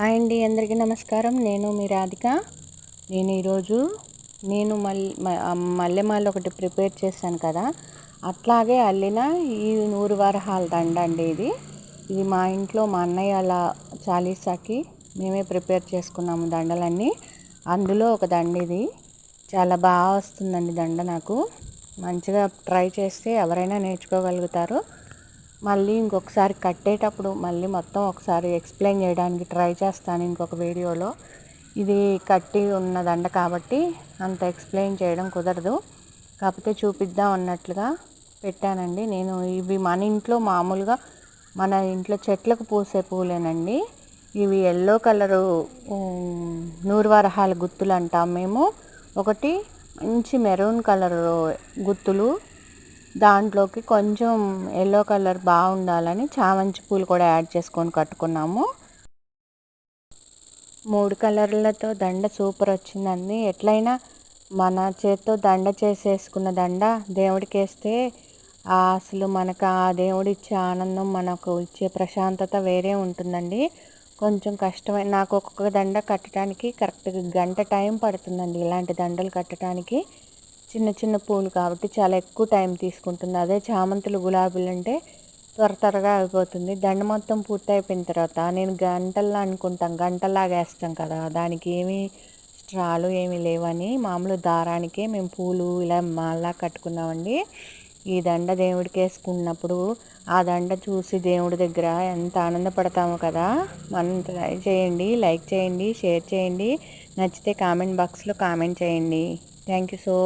Hi అండి అందరికీ నమస్కారం. నేను మీ రాధిక. నేను ఈరోజు నేను మల్లె మల్లెమాల ఒకటి ప్రిపేర్ చేశాను కదా. అట్లాగే అల్లిన ఈ నూరు వరహాల దండ అండి ఇది. ఇది మా ఇంట్లో మా అన్నయ్య అలా చాలీసాకి మేమే ప్రిపేర్ చేసుకున్నాము దండలన్నీ. అందులో ఒక దండ ఇది. చాలా బాగా వస్తుందండి దండ నాకు. మంచిగా ట్రై చేస్తే ఎవరైనా నేర్చుకోగలుగుతారు. మళ్ళీ ఇంకొకసారి కట్టేటప్పుడు మళ్ళీ మొత్తం ఒకసారి ఎక్స్ప్లెయిన్ చేయడానికి ట్రై చేస్తాను ఇంకొక వీడియోలో. ఇది కట్టి ఉన్న దండ కాబట్టి అంత ఎక్స్ప్లెయిన్ చేయడం కుదరదు. కాకపోతే చూపిద్దాం అన్నట్లుగా పెట్టానండి. నేను ఇవి మన ఇంట్లో మామూలుగా మన ఇంట్లో చెట్లకు పూసే పూలేనండి. ఇవి ఎల్లో కలరు నూరువరహాల గుత్తులు అంటాం మేము. ఒకటి మంచి మెరూన్ కలర్ గుత్తులు. దాంట్లోకి కొంచెం ఎల్లో కలర్ బాగుండాలని చామంతి పూలు కూడా యాడ్ చేసుకొని కట్టుకున్నాము. మూడు కలర్లతో దండ సూపర్ వచ్చిందండి. ఎట్లయినా మన చేత్తో దండ చేసేసుకున్న దండ దేవుడికి వేస్తే అసలు మనకు ఆ దేవుడు ఇచ్చే ఆనందం మనకు ఇచ్చే ప్రశాంతత వేరే ఉంటుందండి. కొంచెం కష్టమై నాకు ఒక్కొక్క దండ కట్టడానికి కరెక్ట్గా గంట టైం పడుతుందండి ఇలాంటి దండలు కట్టడానికి. చిన్న చిన్న పూలు కాబట్టి చాలా ఎక్కువ టైం తీసుకుంటుంది. అదే చామంతులు గులాబీలు అంటే త్వర త్వరగా అయిపోతుంది. దండ మొత్తం పూర్తయిపోయిన తర్వాత నేను గంటల్లో అనుకుంటాం. గంటలాగా వేస్తాం కదా దానికి ఏమీ స్ట్రాలు ఏమీ లేవని మామూలు దారానికే మేము పూలు ఇలా మాలా కట్టుకున్నామండి. ఈ దండ దేవుడికి వేసుకున్నప్పుడు ఆ దండ చూసి దేవుడి దగ్గర ఎంత ఆనందపడతామో కదా మనం ట్రై చేయండి లైక్ చేయండి షేర్ చేయండి. నచ్చితే కామెంట్ బాక్స్లో కామెంట్ చేయండి. Thank you so